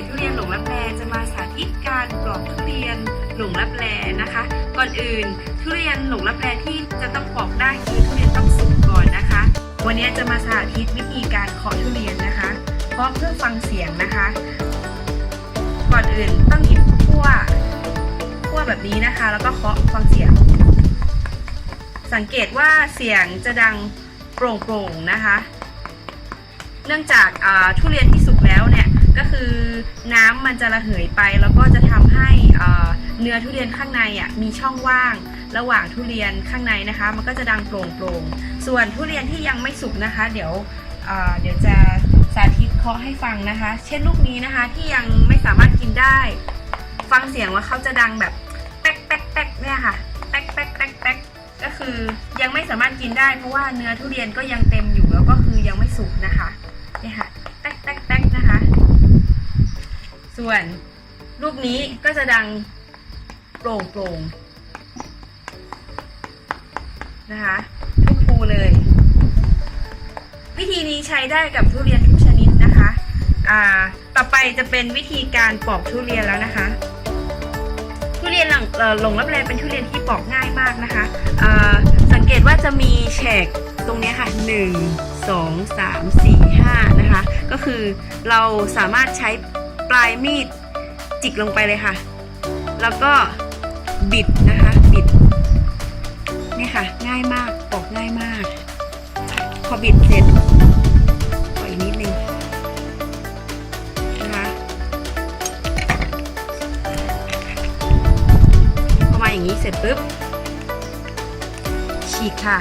จทุเรียนหลงรับแลจะมาสาธิตการปลอกทุเรียนหลงรับแลนะคะ ก่อนอื่นทุเรียนหลงรับแลที่จะต้องปอกได้คือทุเรียนต้องสุกก่อนนะคะ วันนี้จะมาสาธิตวิธีการเคาะทุเรียนนะคะเคาะเพื่อฟังเสียงนะคะ ก่อนอื่นต้องหยิบขั้วขั้วแบบนี้นะคะ แล้วก็เคาะฟังเสียง สังเกตว่าเสียงจะดังโปร่งๆนะคะ เนื่องจากทุเรียนที่สุกแล้วเนี่ย ก็คือน้ำมันจะระเหยไป แล้วก็จะทำให้เนื้อทุเรียนข้างในอะมีช่องว่าง ระหว่างทุเรียนข้างในนะคะ มันก็จะดังโปร่งๆ ส่วนทุเรียนที่ยังไม่สุกนะคะ เดี๋ยวเดี๋ยวจะสาธิตเคาะให้ฟังนะคะ เช่นลูกนี้นะคะที่ยังไม่สามารถกินได้ ฟังเสียงว่าเขาจะดังแบบแป๊กแป๊กแป๊กเนี่ยค่ะแป๊กแป๊กแป๊กแป๊กก็คือยังไม่สามารถกินได้ เพราะว่าเนื้อทุเรียนก็ยังเต็มอยู่แล้วก็คือยังไม่สุกนะคะเนี่ยค่ะแป๊กแป๊กแป๊กนะคะ ส่วนลูกนี้ก็จะดังโปร่งโปร่งนะคะทุกภูเลย วิธีนี้ใช้ได้กับทุเรียนทุกชนิดนะคะอ่าต่อไปจะเป็นวิธีการปอกทุเรียนแล้วนะคะ ทุเรียนหลงหลงรับแลเป็นทุเรียนที่ปอกง่ายมากนะคะอ่าสังเกตว่าจะมีแฉกตรงนี้ค่ะ 1 2 3 4 5 นะคะ ก็คือเราสามารถใช้ ปลายมีดจิกลงไปเลยค่ะ แล้วก็บิดนะคะบิดนี่ค่ะ ง่ายมากปอกง่ายมาก พอบิดเสร็จปล่อยนิดนึงนะคะพอมาอย่างนี้เสร็จปุ๊บฉีกค่ะ